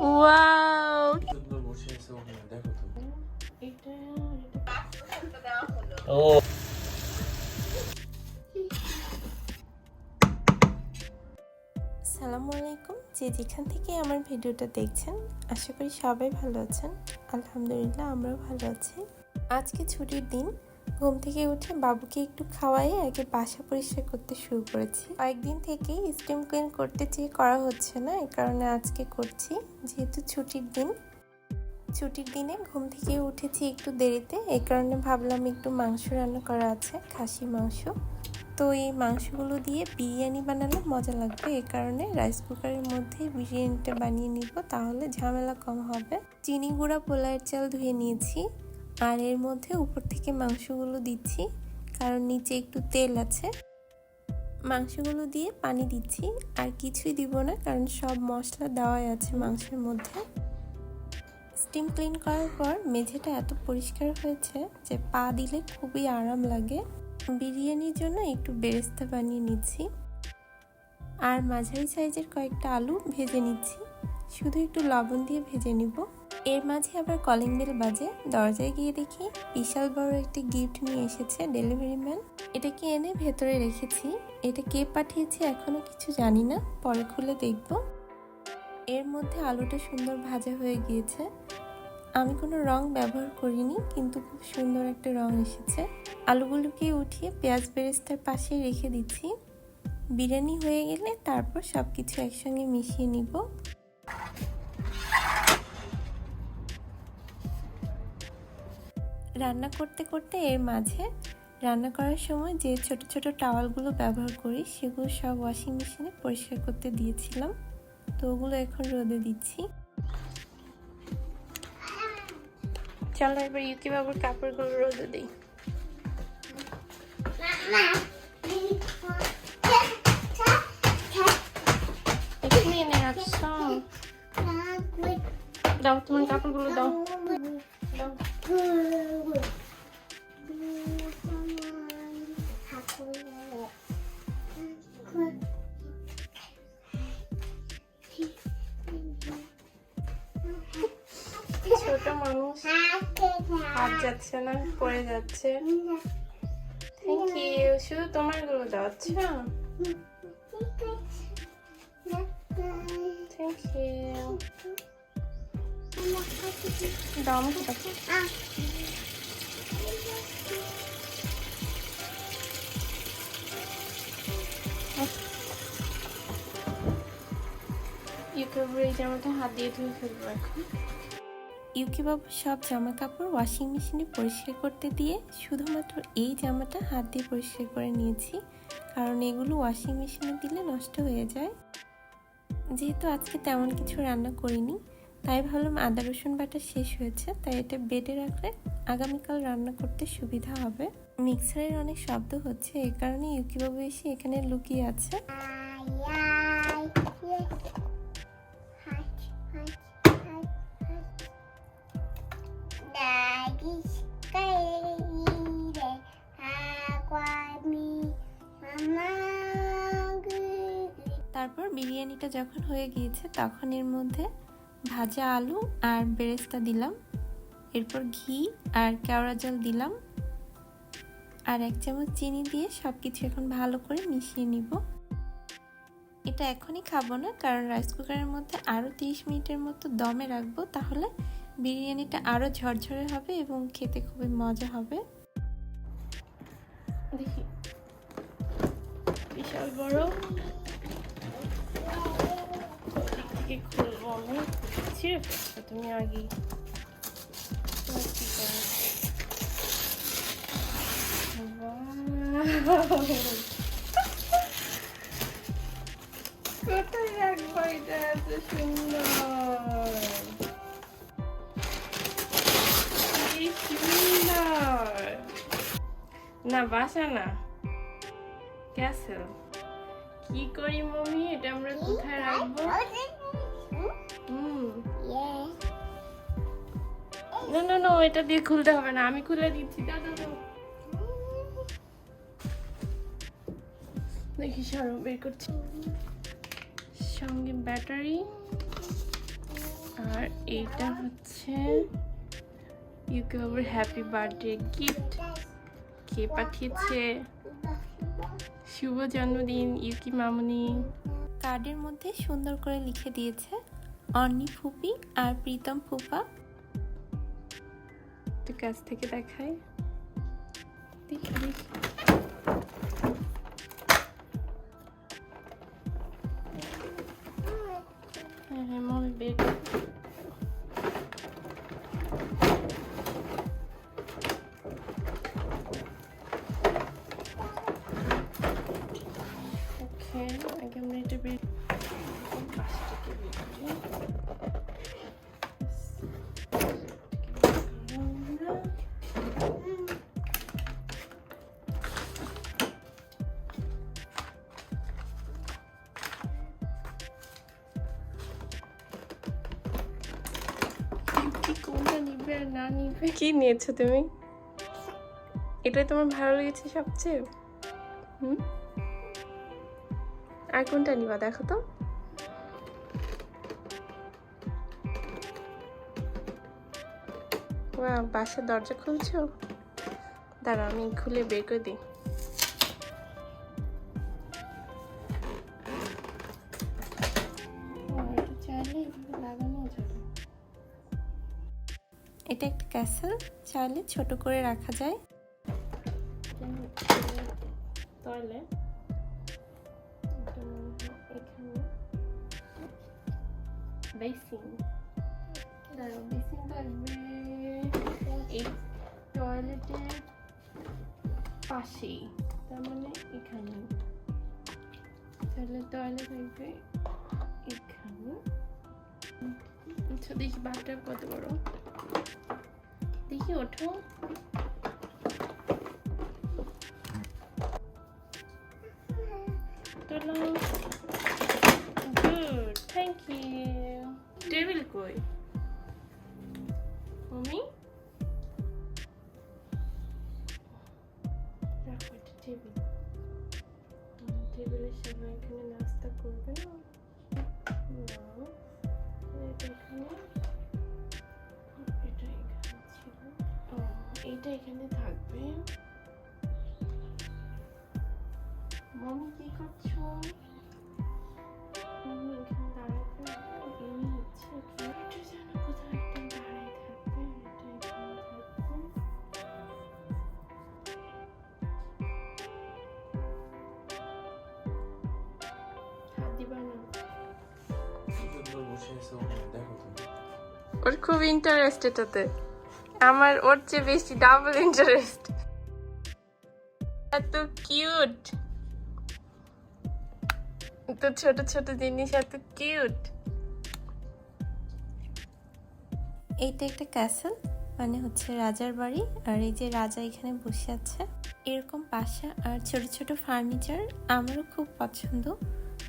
Wow আলাইকুম যে যেখান থেকে আমার ভিডিওটা দেখছেন, আশা করি সবাই ভালো আছেন। আলহামদুলিল্লাহ, আমরাও ভালো আছি। আজকে ছুটির দিন ঘুম থেকে উঠে বাবুকে একটু খাওয়াই আগে বাসা পরিষ্কার করতে শুরু করেছি। কয়েকদিন থেকেই স্টিম ক্লিন করতে চেয়ে করা হচ্ছে না এই কারণে আজকে করছি, যেহেতু ছুটির দিন। ছুটির দিনে ঘুম থেকে উঠেছি একটু দেরিতে এই কারণে ভাবলাম একটু মাংস রান্না করা আছে, খাসি মাংস। তো এই মাংসগুলো দিয়ে বিরিয়ানি বানালে মজা লাগবে এই কারণে রাইস কুকারের মধ্যে বিরিয়ানিটা বানিয়ে নিব, তাহলে ঝামেলা কম হবে। চিনি গুঁড়া পোলায়ের চাল ধুয়ে নিয়েছি। আর এর মধ্যে উপর থেকে মাংসগুলো দিচ্ছি, কারণ নিচে একটু তেল আছে। মাংসগুলো দিয়ে পানি দিচ্ছি, আর কিছুই দিব না, কারণ সব মশলা দেওয়াই আছে মাংসের মধ্যে। স্টিম ক্লিন করার পর মেঝেটা এত পরিষ্কার হয়েছে যে পা দিলে খুবই আরাম লাগে। বিরিয়ানির জন্য একটু বেরেস্তা বানিয়ে নিচ্ছি। আর মাঝারি সাইজের কয়েকটা আলু ভেজে নিচ্ছি। শুধু একটু লবণ দিয়ে ভেজে নিব। এর মাঝে আবার কলিং বেল বাজে। দরজায় গিয়ে দেখি বিশাল বড় একটি গিফট নিয়ে এসেছে ডেলিভারি ম্যান এটাকে এনে ভেতরে রেখেছি? এটা কে পাঠিয়েছে এখনও কিছু জানি না। পরে খুলে দেখব। এর মধ্যে আলুটা সুন্দর ভাজা হয়ে গিয়েছে। আমি কোনো রং ব্যবহার করিনি, কিন্তু খুব সুন্দর একটা রং এসেছে। আলুগুলোকে উঠিয়ে পেঁয়াজ বেরেস্তার পাশে রেখে দিচ্ছি। বিরিয়ানি হয়ে গেলে তারপর সব কিছু একসঙ্গে মিশিয়ে নিব। রান্না করতে করতে এর মাঝে রান্না করার সময় যে ছোট ছোট টাওয়ালগুলো ব্যবহার করি, সেগুলো সব ওয়াশিং মেশিনে পরিষ্কার করতে দিয়েছিলাম। তো ওগুলো এখন রোদে দিচ্ছি। চলো এবার ইউকি বাবুর কাপড়গুলো রোদে দিই। এখানে এনে কাপড়গুলো দাও। তোমার কাপড়গুলো দাও দাও ছোট মানুষ হাত যাচ্ছে না পড়ে যাচ্ছে থ্যাংক ইউ শুধু তোমারগুলো দাও আচ্ছা থ্যাংক ইউ দাও আমাকে দাও ইউটিউবের এই জামাটা হাত দিয়ে ধুয়ে ফেলব এখন ইউকি বাবু সব জামা কাপড় ওয়াশিং মেশিনে পরিষ্কার করতে দিয়ে শুধুমাত্র এই জামাটা হাত দিয়ে পরিষ্কার করে নিয়েছি। কারণ এগুলো ওয়াশিং মেশিনে দিলে নষ্ট হয়ে যায়। যেহেতু আজকে তেমন কিছু রান্না করিনি তাই ভাবলাম আদা, রসুন বাটা শেষ হয়েছে, তাই এটা বেডে রাখলে আগামীকাল রান্না করতে সুবিধা হবে। মিক্সারের অনেক শব্দ হচ্ছে এই কারণে ইউকি বাবু এসে এখানে লুকিয়ে আছে। তারপর বিরিয়ানিটা যখন হয়ে গিয়েছে, তখন এর মধ্যে ভাজা আলু আর বেরেস্তা দিলাম। এরপর ঘি আর কেওড়া জল দিলাম। আর এক চামচ চিনি দিয়ে সব কিছু এখন ভালো করে মিশিয়ে নিব। এটা এখনই খাব না, কারণ রাইস কুকারের মধ্যে আরও তিরিশ মিনিটের মতো দমে রাখব, তাহলে বিরিয়ানিটা আরও ঝরঝরে হবে এবং খেতে খুবই মজা হবে। দেখি। বিশাল বড়। থেকে খুলবো আমি ছিঁড়ে ফেলছো তুমি আগে? Wow! কোথায় রাখব এটা এত সুন্দর না বাসা না ক্যাসেল কি করি মমি এটা আমরা কোথায় রাখব না না না এটা দিয়ে খুলতে হবে না আমি খুলে দিচ্ছি দাও দেখি সরো বের করছি। সঙ্গে ব্যাটারি। আর এইটা হচ্ছে ইউকে বাবুর হ্যাপি বার্থডে গিফট কে পাঠিয়েছে? শুভ জন্মদিন ইউকি মামুনি। কার্ডের মধ্যে সুন্দর করে লিখে দিয়েছে। অন্নি ফুপি আর প্রীতম ফুপা। একটু কাছ থেকে দেখাই। দেখি দেখি। হ্যাঁ হ্যাঁ কর। ওকে, আগে আমরা এটা কোনটা নিবে আর না নিবে? কি নিয়েছো তুমি? এটাই তোমার ভালো লেগেছে সবচেয়ে? হুম? আর কোনটা নিবা দেখো তো। বাসার দরজা খুলছো? দাঁড়া আমি খুলে বের করে দিই। এটা ক্যাসেল চাইলে ছোট করে রাখা যায়। তাহলে এখানে। থাকবে এই টয়লেটের পাশেই, তার মানে এখানে। টয়লেট থাকবে এখানে। দেখি কত বড়? দেখি ওঠো। তোলো গুড থ্যাংক ইউ টেবিল কই? মমি? টেবিল। টেবিলের সবাই এখানে নাস্তা করবে না? এখানে থাকবে। মমি কি করছ? মমি এখানে দাঁড়াবে এই ইচ্ছে কি? এটা যেন কোথাও একটা দাঁড়ায় থাকবে এটা এখানে হাত না। ওর খুব ইন্টারেস্ট এটাতে। আমার ওর চেয়ে বেশি ডাবল ইন্টারেস্ট এত কিউট তো ছোট ছোট জিনিস, এত কিউট এইটা একটা ক্যাসেল মানে হচ্ছে রাজার বাড়ি। আর এই যে রাজা এখানে বসে আছে, এরকম পাশা আর ছোট ছোট ফার্নিচার আমারও খুব পছন্দ।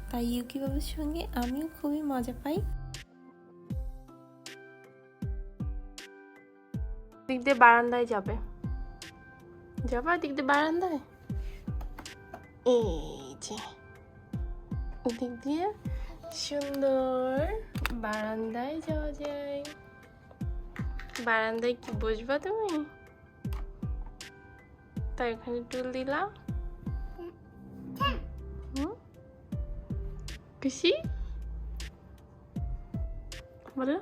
তাই ইউকি বাবুর সঙ্গে আমিও খুবই মজা পাই। দিক দিয়ে বারান্দায় যাবে। যাবা দিক দিয়ে বারান্দায়? এই যে। দিক দিয়ে সুন্দর বারান্দায় যাওয়া যায়। বারান্দায় কি বসবা তুমি? তাই ওখানে টুল দিলাম। খুশি? বলো।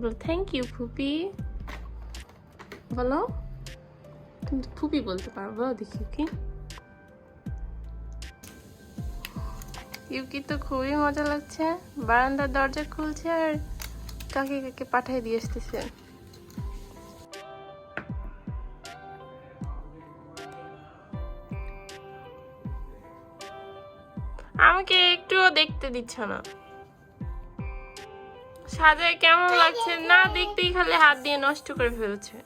বলো থ্যাংক ইউ ফুপি। বলো? তুমি তো ফুপি বলতে পারব, দেখি কি। ইউকি তো খুবই মজা লাগছে। বারান্দার দরজা খুলছে আর কাকে কাকে পাঠিয়ে দিয়ে আসতেছে। আমাকে একটুও দেখতে দিচ্ছ না। সাজায় কেমন লাগছে? না দেখতেই খালি হাত দিয়ে নষ্ট করে ফেলছে।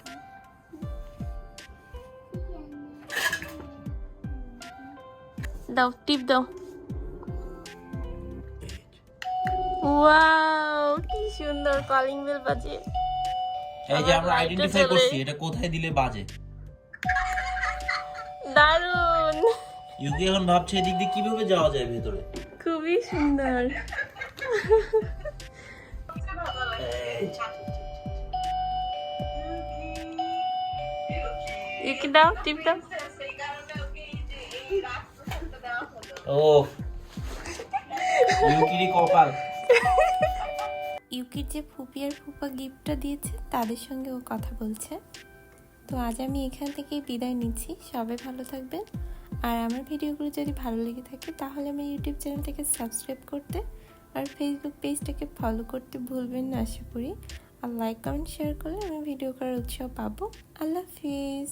দাও টিপ দাও। ওয়াও কি সুন্দর কলিং বেল বাজে। এই যে আমরা আইডেন্টিফাই করছি এটা কোথায় দিলে বাজে? দারুণ ইউকি এখন ভাবছে এদিক দিয়ে কীভাবে যাওয়া যায় ভেতরে? খুবই সুন্দর। ইউকি দাও টিপ দাও। ও কপাল। ইউকির যে ফুপি আর ফুপা গিফটটা দিয়েছে, তাদের সঙ্গে ও কথা বলছে। তো আজ আমি এখান থেকেই বিদায় নিচ্ছি। সবাই ভালো থাকবেন। আর আমার ভিডিওগুলো যদি ভালো লেগে থাকে, তাহলে আমার ইউটিউব চ্যানেলটাকে সাবস্ক্রাইব করতে আর ফেসবুক পেজটাকে ফলো করতে ভুলবেন না, আশা করি। আর লাইক কমেন্ট শেয়ার করলে আমি ভিডিও করার উৎসাহ পাবো। আল্লাহ হাফিজ।